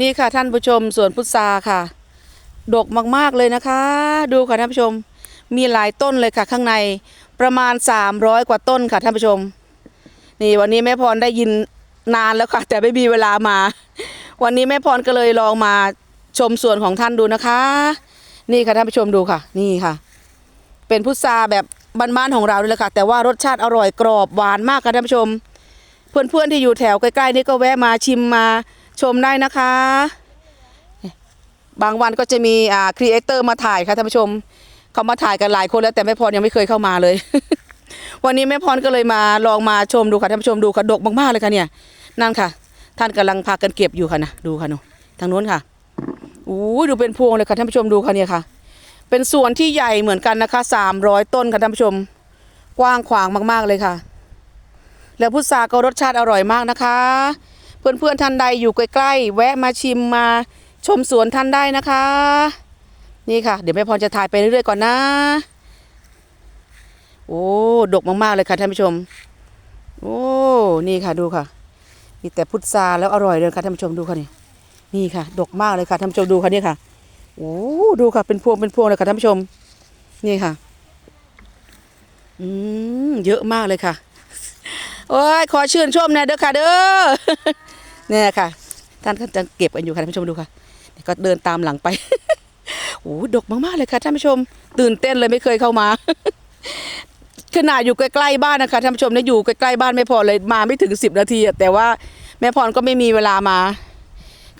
นี่ค่ะท่านผู้ชมสวนพุทราค่ะ ดกมากๆเลยนะคะ ดูค่ะท่านผู้ชม มีหลายต้นเลยค่ะ ข้างในประมาณ 300 กว่าต้นค่ะท่านผู้ชม นี่วันนี้แม่พรได้ยินนานแล้วค่ะ แต่ไม่มีเวลามา วันนี้แม่พรก็เลยลองมาชมสวนของท่านดูนะคะ นี่ค่ะท่านผู้ชมดูค่ะ นี่ค่ะ เป็นพุทราแบบบ้านๆของเราเลยค่ะ แต่ว่ารสชาติอร่อยกรอบหวานมากค่ะท่านผู้ชม เพื่อนๆที่อยู่แถวใกล้ๆนี่ก็แวะมาชิมมา ชมได้นะคะ บางวันก็จะมีอ่าครีเอเตอร์มาถ่ายค่ะท่านผู้ชมเขามาถ่ายกันหลายคนแล้วแต่แม่พรยังไม่เคยเข้ามาเลย วันนี้แม่พรก็เลยมาลองมาชมดูค่ะท่านผู้ชมดูค่ะดกมากๆเลยค่ะเนี่ย นั่นค่ะ ท่านกำลังพากันเก็บอยู่ค่ะนะดูค่ะนูทางนู้นค่ะอู้ดูเป็นพวงเลยค่ะท่านผู้ชมดูค่ะเนี่ยค่ะ เป็นสวนที่ใหญ่เหมือนกันนะคะสามร้อยต้นค่ะท่านผู้ชม กว้างขวางมากๆเลยค่ะ แล้วพุทราก็รสชาติอร่อยมากนะคะ เพื่อนๆท่านใดอยู่ใกล้ๆแวะมาชิมมาชมสวนท่านได้นะคะ นี่ค่ะ เดี๋ยวแม่พรจะถ่ายไปเรื่อยๆก่อนนะ โอ้ดกมากๆเลยค่ะท่านผู้ชม โอ้นี่ค่ะดูค่ะมีแต่พุทราแล้วอร่อยเลยค่ะท่านผู้ชมดูค่ะนี่นี่ค่ะ ดกมากเลยค่ะท่านผู้ชมดูค่ะนี่ค่ะโอ้ดูค่ะเป็นพวงเป็นพวงเลยค่ะท่านผู้ชม นี่ค่ะ อืมเยอะมากเลยค่ะโอ้ยขอชื่นชมนะเด้อค่ะเด้อ เนี่ยค่ะ ท่านก็จะเก็บกันอยู่ค่ะท่านผู้ชมดูค่ะ ก็เดินตามหลังไปโอ้ดกมากๆเลยค่ะท่านผู้ชม ตื่นเต้นเลยไม่เคยเข้ามา ขนาดอยู่ใกล้ๆบ้านนะคะท่านผู้ชมเนี่ยอยู่ใกล้ๆบ้านไม่พอเลยมาไม่ถึงสิบนาทีแต่ว่าแม่พรก็ไม่มีเวลามา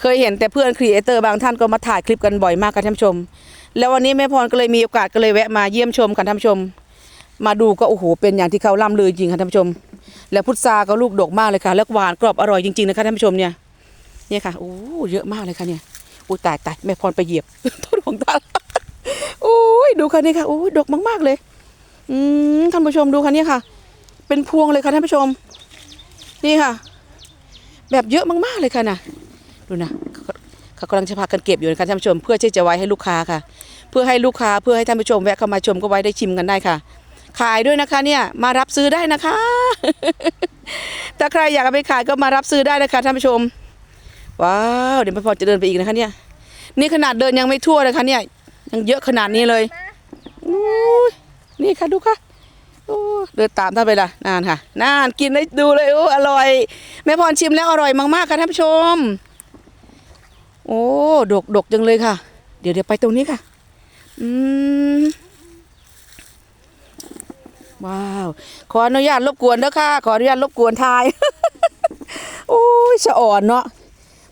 เคยเห็นแต่เพื่อนครีเอเตอร์บางท่านก็มาถ่ายคลิปกันบ่อยมากค่ะท่านผู้ชม แล้ววันนี้แม่พรก็เลยมีโอกาสก็เลยแวะมาเยี่ยมชมค่ะท่านผู้ชม มาดูก็โอ้โหเป็นอย่างที่เขาล่ำลือจริงค่ะท่านผู้ชม แล้วพุทราก็ลูกดกมากเลยค่ะ แล้วหวานกรอบอร่อยจริงๆนะคะท่านผู้ชมเนี่ยเนี่ยค่ะโอ้เยอะมากเลยค่ะเนี่ยอุ้ยตายตายแม่พรไปเหยียบต้นของตาโอ้ยดูค่ะนี่ค่ะโอ้ยดกมากๆเลย อืมท่านผู้ชมดูค่ะเนี่ยค่ะ เป็นพวงเลยค่ะท่านผู้ชม นี่ค่ะ แบบเยอะมากๆเลยค่ะนะดูนะเขาเขากำลังจะพากันเก็บอยู่นะคะท่านผู้ชม เพื่อที่จะไว้ให้ลูกค้าค่ะ เพื่อให้ลูกค้าเพื่อให้ท่านผู้ชมแวะเข้ามาชมก็ไว้ได้ชิมกันได้ค่ะ ขายด้วยนะคะเนี่ยมารับซื้อได้นะคะ ถ้าใครอยากเอาไปขายก็มารับซื้อได้นะคะท่านผู้ชม ว้าวเดี๋ยวไม่พอจะเดินไปอีกนะคะเนี่ย นี่ขนาดเดินยังไม่ทั่วเลยค่ะเนี่ย ยังเยอะขนาดนี้เลยอู้นี่ค่ะดูค่ะเดินตามท่านไปละนานค่ะนานกินได้ดูเลยโอ้อร่อยแม่พรชิมแล้วอร่อยมากๆค่ะท่านผู้ชม โอ้ดกดกจังเลยค่ะ เดี๋ยวเดี๋ยวไปตรงนี้ค่ะ อืม ว้าว ขออนุญาตรบกวนเด้อค่ะ ขออนุญาตรบกวนทาย โอ้ยสะอ่อนเนาะ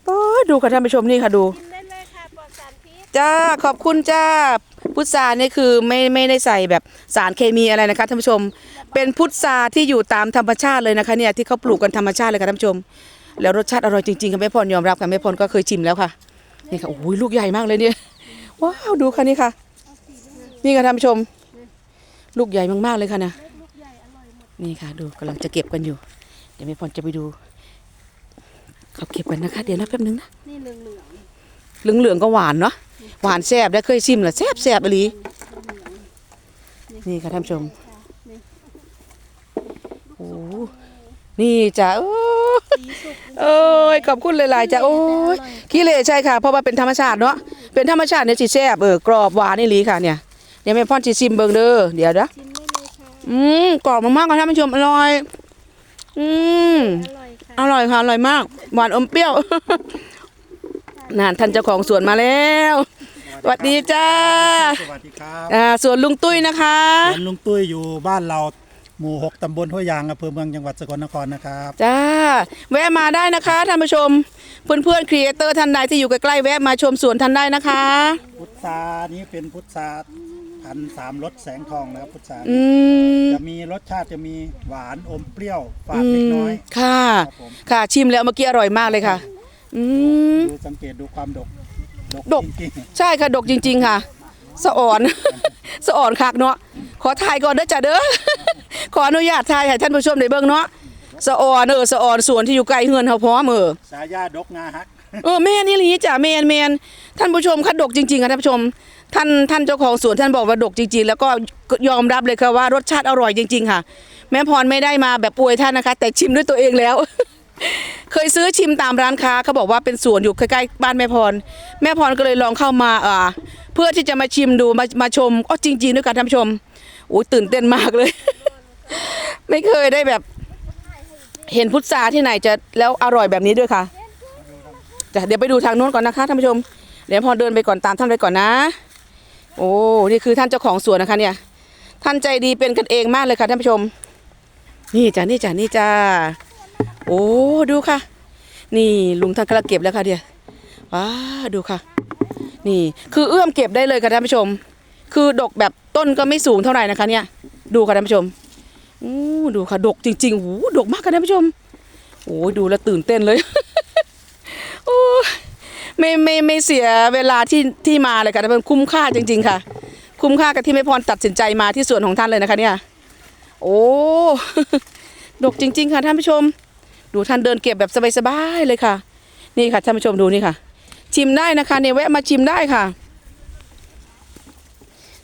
โอ้ยดูค่ะท่านผู้ชมนี่ค่ะดู กินได้เลยค่ะปลอดสารพิษจ้าขอบคุณจ้าพุทรานี่คือไม่ไม่ได้ใส่แบบสารเคมีอะไรนะคะท่านผู้ชม เป็นพุทราที่อยู่ตามธรรมชาติเลยนะคะเนี่ยที่เขาปลูกกันธรรมชาติเลยค่ะท่านผู้ชม แล้วรสชาติอร่อยจริงๆค่ะแม่พรยอมรับค่ะแม่พรก็เคยชิมแล้วค่ะนี่ค่ะโอ้ยลูกใหญ่มากเลยเนี่ยว้าวดูค่ะนี่ค่ะ นี่ค่ะท่านผู้ชม ลูกใหญ่มากๆเลยค่ะนะลูกใหญ่อร่อยนี่ค่ะ ดูกำลังจะเก็บกันอยู่ เดี๋ยวแม่พรจะไปดูเขาเก็บกันนะคะ เดี๋ยวนะแป๊บนึงนะนี่เหลืองเหลืองเหลืองเหลืองก็หวานเนาะหวานแซ่บได้เคยชิมเหรอแซ่บแซ่บอลีนี่ค่ะท่านชมโอ้นี่จ้ะโอ้เอ้ยขอบคุณหลายๆจ้ะโอ้ยขี้เหร่ใช่ค่ะ เพราะว่าเป็นธรรมชาติเนาะเป็นธรรมชาติเนี่ยสิแซ่บเออกรอบหวานนี่ลีค่ะเนี่ย เดี๋ยวแม่พ่อนสิชิมเบิ่งเด้อเดี๋ยวนะชิมได้เลยค่ะอืมกรอบมากๆค่ะท่านผู้ชมอร่อย อืมอร่อยค่ะอร่อยค่ะอร่อยมาก หวานอมเปรี้ยว นานท่านเจ้าของสวนมาแล้วสวัสดีจ้าสวัสดีครับอ่าสวนลุงตุ้ยนะคะผมลุงตุ้ยอยู่บ้านเราหมู่6ตำบลห้วยยางอำเภอเมืองจังหวัดสกลนครนะครับจ้าแวะมาได้นะคะท่านผู้ชม เพื่อนเพื่อนครีเอเตอร์ท่านใดที่อยู่ใกล้ๆแวะมาชมสวนท่านได้นะคะ พุทรานี้เป็นพุทรา พันธุ์สามรสแสงทองนะครับพุทราอืมจะมีรสชาติจะมีหวานอมเปรี้ยวฝาอืดเล็กมน้อย ค่ะ ครับผม ค่ะชิมแล้วเมื่อกี้อร่อยมากเลยค่ะ อืม ดูสังเกตดูความดกดก จริงใช่ค่ะดกจริง ๆค่ะ สะอ่อน สะอ่อนคักเนาะขอถ่ายก่อนเด้อจ้ะเด้อ ขออนุญาตถ่ายให้ท่านผู้ชมได้เบิ่งเนาะสะอ่อนเออสะอ่อนสวนที่อยู่ใกล้เฮือนเฮาพร้อมเออ ๆสายาดกงาฮัก เออแม่นี่ลีจ้ะแม่นแม่นท่านผู้ชมคัดดกจริงๆค่ะท่านผู้ชม ท่านท่านเจ้าของสวนท่านบอกว่าดกจริง ๆ แล้วก็ยอมรับเลยค่ะว่ารสชาติอร่อยจริง ๆ ค่ะ แม่พรไม่ได้มาแบบป่วยท่านนะคะ แต่ชิมด้วยตัวเองแล้ว เคยซื้อชิมตามร้านค้าเขาบอกว่าเป็นสวนอยู่ใกล้ๆบ้านแม่พร แม่พรก็เลยลองเข้ามาอ่าเพื่อที่จะมาชิมดูมามาชมอ๋อจริงๆด้วยกันท่านผู้ชมโอ้ยตื่นเต้นมากเลย ไม่เคยได้แบบ เห็นพุทราที่ไหนจะแล้วอร่อยแบบนี้ด้วยค่ะจะเดี๋ยวไปดูทางโน้นก่อนนะคะท่านผู้ชม เดี๋ยวพอเดินไปก่อนตามท่านไปก่อนนะ โอ้นี่คือท่านเจ้าของสวนนะคะ เนี่ย ท่านใจดีเป็นกันเองมากเลยค่ะท่านผู้ชม นี่จ้ะนี่จ้ะนี่จ้าโอ้ดูค่ะ นี่ลุงท่านกำลังเก็บแล้วค่ะเดี๋ยวว้าดูค่ะ นี่คือเอื้อมเก็บได้เลยค่ะท่านผู้ชม คือดกแบบต้นก็ไม่สูงเท่าไหร่นะคะ เนี่ย ดูค่ะท่านผู้ชมอู้ดูค่ะดกจริงๆโอ้ดกมากค่ะท่านผู้ชมโอ้ดูแล้วตื่นเต้นเลย ไม่ไม่ไม่เสียเวลาที่ที่มาเลยค่ะท่านคุ้มค่าจริง ๆ ค่ะ คุ้มค่ากับที่แม่พรตัดสินใจมาที่สวนของท่านเลยนะคะเนี่ย โอ้ดกจริง ๆ ค่ะท่านผู้ชม ดูท่านเดินเก็บแบบสบายๆเลยค่ะ นี่ค่ะท่านผู้ชมดูนี่ค่ะ ชิมได้นะคะเนี่ยแวะมาชิมได้ค่ะ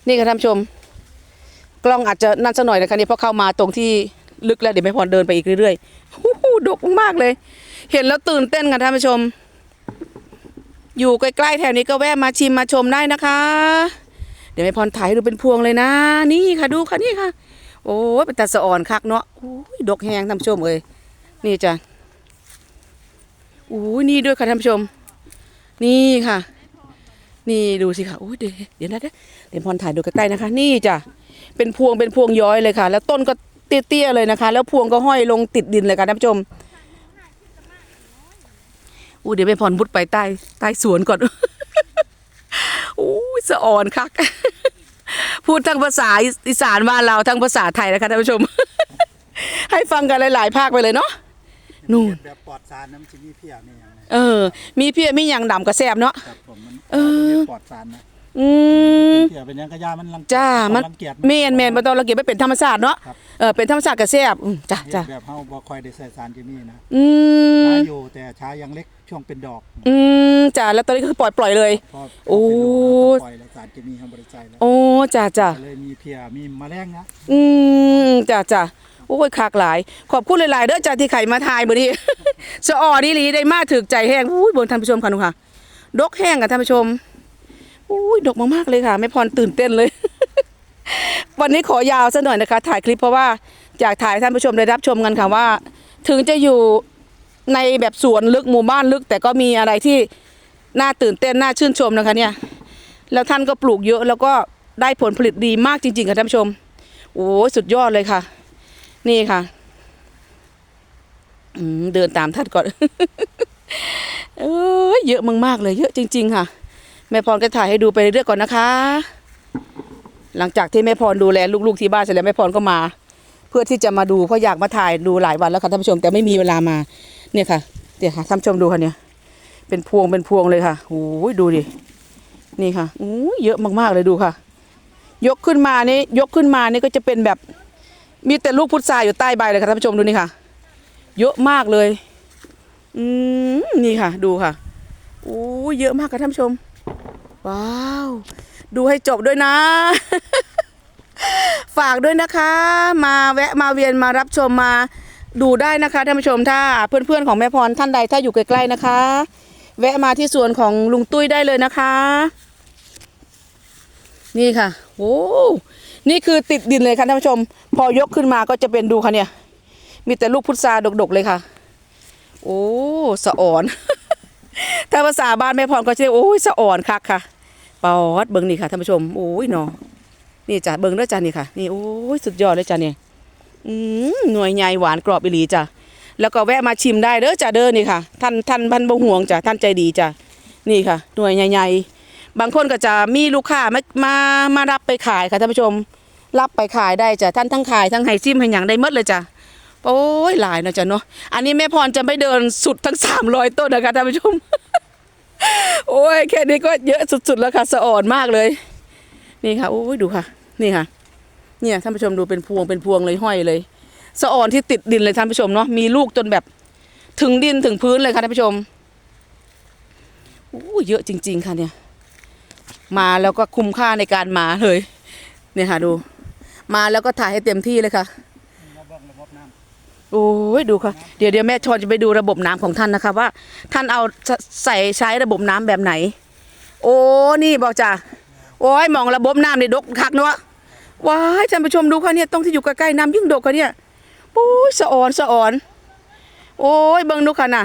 นี่ค่ะท่านผู้ชม กล้องอาจจะนั่นสักหน่อยนะคะเนี่ยเพราะเข้ามาตรงที่ลึกแล้วเดี๋ยวไม่พรเดินไปอีกเรื่อยๆดกมากเลย เห็นแล้วตื่นเต้นค่ะท่านผู้ชม อยู่ใกล้ๆแถวนี้ก็แวะมาชิมมาชมได้นะคะ เดี๋ยวไม่พรถ่ายให้ดูเป็นพวงเลยนะ นี่ค่ะดูค่ะนี่ค่ะ โอ้ยเป็นตาสะอ่อนคักเนาะโอ้ยดกแหงท่านผู้ชมเอ้ยนี่จ้ะโอ้ยนี่ด้วยค่ะท่านผู้ชม นี่ค่ะ นี่ดูสิค่ะโอ้ยเดี๋ยวเดี๋ยวนะเดี๋ยวเดี๋ยวพรถ่ายดูใกล้ๆนะคะ นี่จ้ะเป็นพวงเป็นพวงย้อยเลยค่ะ แล้วต้นก็เตี้ยๆเลยนะคะ แล้วพวงก็ห้อยลงติดดินเลยค่ะท่านผู้ชม อู้เดี๋ยวไปพรบุดไปใต้ใต้สวนก่อนโอ้ยสะอ่อนคัก พูดทั้งภาษาอีสานบ้านเราทั้งภาษาไทยนะคะท่านผู้ชม ให้ฟังกันหลาย ๆ ภาคไปเลยเนาะนู่นแบบปลอดสารน้ำชิมีเพียมีอย่างไรเออ มีเพี้ยมีหยังดำกระแซบเนาะครับผมมันเออปลอดสารนะอืมเพียเป็นหยังกระยามันรังจ้ามันรังเกียจเมนเมนมันต้องระเกียบไม่เป็นธรรมชาติเนาะครับ เออเป็นธรรมชาติกระแซบอืมจ้าจ้าแบบเฮาบ่ค่อยได้ใส่สารเคมีนะอืม ช้าอยู่แต่ช้ายังเล็กช่วงเป็นดอกอืมจ้าแล้วตอนนี้ก็คือปล่อยปล่อยเลย พอโอ้พเป็นดอกแล้วก็ปล่อยแล้วสารเคมีเฮาบ่ได้ใส่แล้วโอ้จ้าจ้าก็เลยมีเพียมีแมลงนะ อืมจ้าจ้าโอ้ยคากหลาย ขอบคุณหลายๆเด้อจ้าที่ไข่มาทายมื้อนี้ สะอ่อนี่หลีได้มาถึกใจแห้งอุ้ยบนท่านผู้ชมค่ะนุค่ะ ดกแห้งค่ะท่านผู้ชมอุ้ยดกมากๆเลยค่ะไม่พรตื่นเต้นเลย วันนี้ขอยาวซะหน่อยนะคะ ถ่ายคลิปเพราะว่าอยากถ่ายท่านผู้ชมได้รับชมกันค่ะว่า ถึงจะอยู่ในแบบสวนลึกหมู่บ้านลึก แต่ก็มีอะไรที่น่าตื่นเต้นน่าชื่นชมนะคะเนี่ยแล้วท่านก็ปลูกเยอะแล้วก็ได้ผลผลิตดีมากจริงๆค่ะท่านผู้ชมโอ้สุดยอดเลยค่ะ นี่ค่ะเดินตามท่านก่อนเอ้ยเยอะมากๆเลย เยอะจริง ๆ ค่ะ แม่พรก็ถ่ายให้ดูไปเรื่อยๆก่อนนะคะ หลังจากที่แม่พรดูแลลูกๆที่บ้านเสร็จแล้วแม่พรก็มา เพื่อที่จะมาดูเพราะอยากมาถ่ายดูหลายวันแล้วค่ะท่านผู้ชมแต่ไม่มีเวลามาเนี่ยค่ะเดี๋ยวค่ะท่านผู้ชมดูค่ะเนี่ย เป็นพวงเป็นพวงเลยค่ะโอ้ยดูดินี่ค่ะโอ้ยเยอะมากๆเลยดูค่ะ ยกขึ้นมานี่ยกขึ้นมานี่ก็จะเป็นแบบมีแต่ลูกพุทราอยู่ใต้ใบเลยค่ะท่านผู้ชมดูนี่ค่ะ เยอะมากเลย อืมนี่ค่ะ ดูค่ะโอ้ยเยอะมากค่ะท่านผู้ชม ว้าว ดูให้จบด้วยนะ ฝากด้วยนะคะ มาแวะมาเวียนมารับชมมาดูได้นะคะท่านผู้ชมถ้าเพื่อนๆของแม่พรท่านใดถ้าอยู่ใกล้ๆนะคะ แวะมาที่สวนของลุงตุ้ยได้เลยนะคะ นี่ค่ะโอ้นี่คือติดดินเลยค่ะท่านผู้ชม พอยกขึ้นมาก็จะเป็นดูค่ะเนี่ย มีแต่ลูกพุทราดกๆเลยค่ะ โอ้สะอ่อน ถ้าภาษาบ้านแม่พรก็จะเรียกโอ้ยสะอ่อนคักค่ะ ปอดเบิ่งนี่ค่ะท่านผู้ชมโอ้ยเนาะนี่จ้ะเบิ่งด้วยจ้ะนี่ค่ะนี่โอ้ยสุดยอดเลยจ้ะเนี่ยอืมหน่วยใหญ่หวานกรอบอีหลีจ้ะแล้วก็แวะมาชิมได้เด้อจ้ะเด้อนี่ค่ะ ท่านท่านพันบงห่วงจ้ะท่านใจดีจ้ะนี่ค่ะ หน่วยใหญ่ๆบางคนก็จะมีลูกค้ามามามารับไปขายค่ะท่านผู้ชม รับไปขายได้จ้ะท่านทั้งขายทั้งให้ซิมให้หยังได้หมดเลยจ้ะโอ้ยหลายนะจ้ะเนาะอันนี้แม่พรจะไม่เดินสุดทั้งสามร้อยต้นนะคะท่านผู้ชม โอ้ยแค่นี้ก็เยอะสุดๆแล้วค่ะสะอ่อนมากเลย นี่ค่ะโอ้ยดูค่ะ นี่ค่ะ เนี่ยท่านผู้ชมดูเป็นพวงเป็นพวงเลยห้อยเลยสะอ่อนที่ติดดินเลยท่านผู้ชมเนาะมีลูกจนแบบถึงดินถึงพื้นเลยค่ะท่านผู้ชมโอ้เยอะจริง ๆ ค่ะเนี่ย มาแล้วก็คุ้มค่าในการมาเลย เนี่ยค่ะดู มาแล้วก็ถ่ายให้เต็มที่เลยค่ะ ระบบระบบน้ โอ้ยดูค่ะเดี๋ยวเดี๋ยวแม่ชอนจะไปดูระบบน้ำของท่านนะคะว่า ท่านเอาใส่ใช้ระบบน้ำแบบไหน โอ้นี่บอกจ้ะโอ้ยมองระบบน้ำในดกคักเนาะว้ายท่านผู้ชมดูค่ะเนี่ยตรงที่อยู่ใกล้ๆน้ำยิ่งดกค่ะเนี่ยปุ้ยสะออนสะออน โอ้ยเบิ่งดูค่ะน่ะ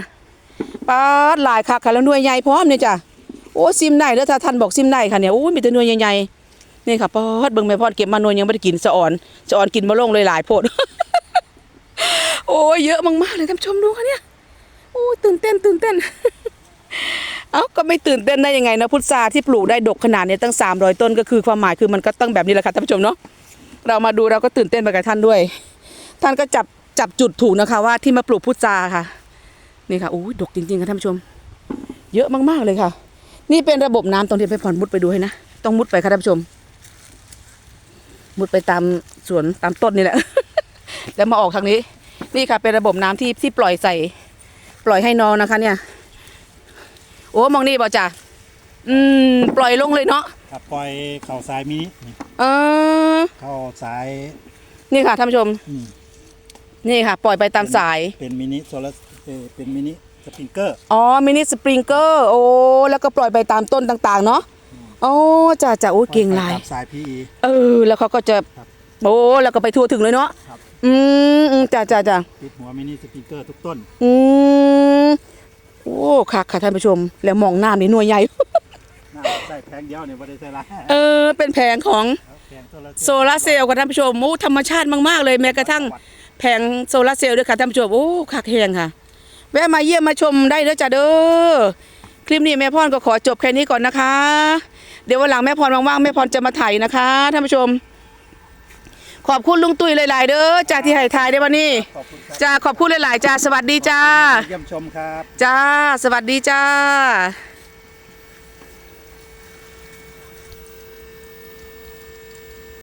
ปาดหลายคักค่ะแล้วหน่วยใหญ่พร้อมเนี่ยจ้ะโอ้ซิมได้แล้วถ้าท่านบอกซิมได้ค่ะเนี่ยโอ้ยมีแต่หน่วยใหญ่ๆนี่ค่ะป้าดเบิ่งแม่พอดเก็บมาหน่วยยังไม่ได้กินสะออนสะออนกินมาลงเลยหลายโพด โอ้ยเยอะมากๆเลยท่านผู้ชมดูค่ะเนี่ยโอ้ตื่นเต้นตื่นเต้น เอ้าก็ไม่ตื่นเต้นได้ยังไงนะพุทราที่ปลูกได้ดกขนาดเนี้ตั้ง 300 ต้นก็คือความหมายคือมันก็ต้องแบบนี้แหละค่ะท่านผู้ชมเนาะเรามาดูเราก็ตื่นเต้นไปกับท่านด้วย ท่านก็จับจับจุดถูกนะคะว่าที่มาปลูกพุทราค่ะนี่ค่ะโอ้ยดกจริงๆค่ะท่านผู้ชม เยอะมากๆเลยค่ะ นี่เป็นระบบน้ำตรงที่ไปผ่อนมุดไปดูให้นะต้องมุดไปค่ะท่านผู้ชม มุดไปตามสวนตามต้นนี่แหละ แล้วมาออกทางนี้ นี่ค่ะเป็นระบบน้ำที่ที่ปล่อยใส่ ปล่อยให้น้องนะคะ เนี่ย โอ้มองนี่บ่จ้ะอืม ปล่อยลงเลยเนาะครับปล่อยเข่าสายมินินี่เออเข้าสาย นี่ค่ะท่านผู้ชม อืมนี่ค่ะ ปล่อยไปตามสาย เป็นมินิโซลาร์เอ่อเป็นมินิสปริงเกอร์ อ๋อมินิสปริงเกอร์โอ้แล้วก็ปล่อยไปตามต้นต่างๆ เนาะโอ้จ้ะจ้ะโอ้เก่งหลายสาย PE เออ แล้วเขาก็จะครับ โอ้แล้วก็ไปทั่วถึงเลยเนาะครับ อืมอืมจ้ะจ้ะจ้ะติดหัวมินิสปริงเกอร์ทุกต้น อืมโอ้ค่ะค่ะท่านผู้ชม แล้วมองหน้านี่หน่วยใหญ่น่าใส่แพงเดียวเนี่ยไม่ได้ใส่หลายเออ เป็นแผงของแพงโซลาร์โซลาร์เซลล์ค่ะท่านผู้ชมโอ้ธรรมชาติมากๆเลยแม้กระทั่ง แผงโซลาร์เซลล์ด้วยค่ะท่านผู้ชมโอ้คักแหงค่ะ แวะมาเยี่ยมมาชมได้เด้อจ้ะเด้อคลิปนี้แม่พรก็ขอจบแค่นี้ก่อนนะคะ เดี๋ยววันหลังแม่พรว่างๆแม่พรจะมาถ่ายนะคะท่านผู้ชม ขอบคุณลุงตุ้ยหลาย ๆ เด้อจากที่ให้ถ่ายได้วันนี้ขอบคุณครับจ้าขอบคุณหลาย ๆ จ้าสวัสดีจ้า เยี่ยมชมครับ จ้า สวัสดีจ้า